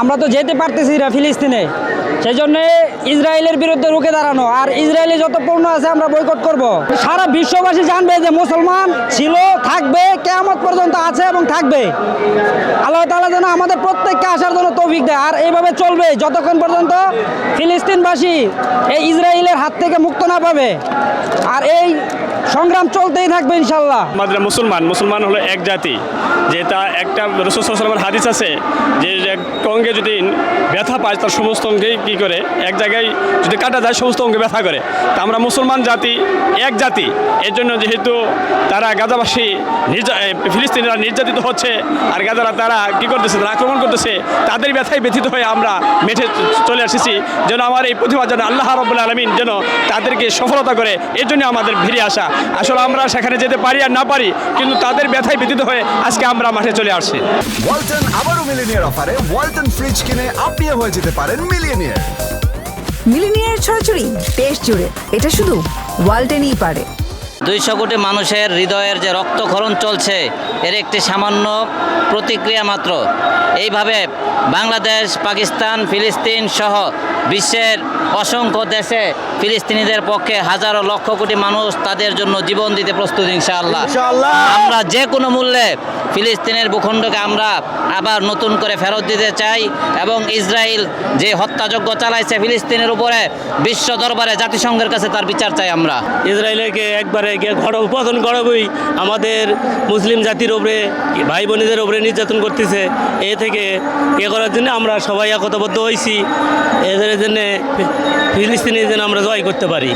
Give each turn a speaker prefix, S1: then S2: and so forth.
S1: আমরা তো যেতে পারতেছি না ফিলিস্তিনে। সেই জন্য ইসরায়েলের বিরুদ্ধে রুখে দাঁড়ানো। আর ইসরায়েলি যত পণ্য আছে আমরা বয়কট করব। সারা বিশ্ববাসী জানবে যে মুসলমান ছিল, থাকবে, কেয়ামত পর্যন্ত আছে এবং থাকবে। আল্লাহ তালা যেন আমাদের প্রত্যেককে আসার জন্য তৌফিক দেয়। আর এইভাবে চলবে যতক্ষণ পর্যন্ত ফিলিস্তিনবাসী এই ইসরায়েলের হাত থেকে মুক্ত না পাবে। আর এই সংগ্রাম চলতেই থাকবে ইনশাল্লাহ
S2: আমাদের মুসলমান মুসলমান হলো এক জাতি। যে তা একটা রসুলের হাদিস আছে যে অঙ্গে যদি ব্যথা পায় তার সমস্ত অঙ্গেই কী করে? এক জায়গায় যদি কাটা যায় সমস্ত অঙ্গে ব্যথা করে। তা আমরা মুসলমান জাতি, এক জাতি। এর জন্য যেহেতু তারা গাজাবাসী ফিলিস্তিনিরা নির্যাতিত হচ্ছে আর গাজারা তারা কী করতেছে? তারা আক্রমণ করতেছে। তাদের ব্যথায় ব্যথিত হয়ে আমরা মেঠে চলে এসেছি যেন আমার এই প্রতিভা যেন আল্লাহ রব্বুল আলমিন যেন তাদেরকে সফলতা করে, এর জন্য আমাদের ফিরে আসা। আসলে আমরা সেখানে যেতে পারি আর না পারি কিন্তু তাদের ব্যথায় ব্যথিত হয়ে আজকে আমরা মাঠে চলে আসছি।
S3: ওয়ালটন আবারও মিলিনিয়ার অফারে ওয়ালটন ফ্রিজ কিনে আপনিও হয়ে যেতে পারেন মিলিয়নিয়ার
S4: মিলিনিয়ার ছড়াছড়ি দেশ জুড়ে এটা শুধু ওয়ালটেনই পারে।
S5: দুইশো কোটি মানুষের হৃদয়ের যে রক্তক্ষরণ চলছে এর একটি সামান্য প্রতিক্রিয়া মাত্র। এইভাবে বাংলাদেশ পাকিস্তান ফিলিস্তিন সহ বিশ্বের অসংখ্য দেশে ফিলিস্তিনিদের পক্ষে হাজারো লক্ষ কোটি মানুষ তাদের জন্য জীবন দিতে প্রস্তুত ইনশাআল্লাহ। আমরা যে কোনো মূল্যে ফিলিস্তিনের ভূখণ্ডকে আমরা আবার নতুন করে ফেরত দিতে চাই এবং ইসরায়েল যে হত্যাযজ্ঞ চালাইছে ফিলিস্তিনের উপরে বিশ্ব দরবারে জাতিসংঘের কাছে তার বিচার চাই আমরা।
S6: ইসরায়েলকে একবারে গিয়ে ঘর উৎপাদন করাবই আমাদের মুসলিম জাতির উপরে ভাই বোনেদের উপরে নির্যাতন করতেছে। এ থেকে এ করার জন্য আমরা সবাই একতাবদ্ধ হয়েছি এদের জন্য ফিলিস্তিনি যেন আমরা জয় করতে পারি।